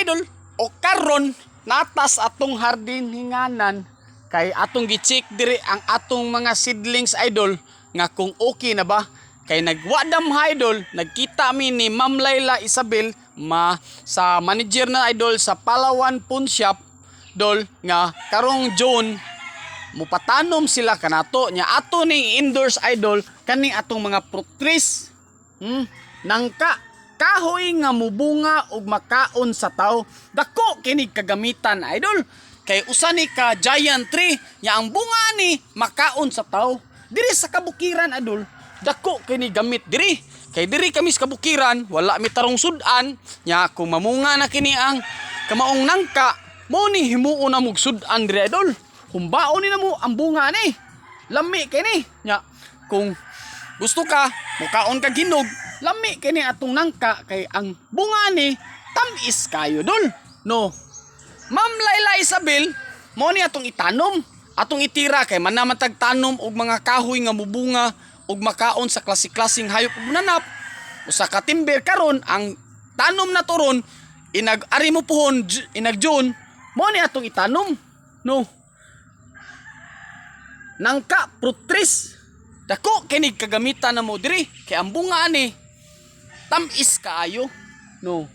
idol o karon natas atong hardin hinganan kay atong gi-check diri ang atong mga seedlings idol nga kung okay na ba? Kay nagwadam ha idol nagkita mi ni Ma'am Laila Isabel ma sa manager na idol sa Palawan Pawn Shop dol nga karong June mupatanom sila kanato nya ato ni endorse idol kani atong mga fruit trees hmm? nangka kahoy nga mubunga ug makaon sa tawo. Dako kini kagamitan idol. Kay usa ni ka giant tree nya ang bunga ni makaon sa tawo. Diri sa kabukiran idol. Dako kini gamit diri. Kay diri kami sa kabukiran wala mi tarong sudan nya kung mamunga na kini ang kamaong nangka mo ni himuon na mog sudan diri idol. Humbaon ni na mo ang bunga ni. Lami kini nya. Kung gusto ka mukaon ka ginog lami kini atong nangka kay ang bunga ni tamis kayo dol. No. Ma'am Laila Isabel mo ni atong itanom. Atong itira kay man naman tagtanom og mga kahoy nga mubunga og makaon sa klase-klaseng hayop ug nanap usa ka timber karon ang tanom na turon inag ari mo puhon J- inag June mo ni atong itanom. No. Nangka fruit trees dako kinig kagamitan na mo diri kay ang bunga ani tamis kaayo. No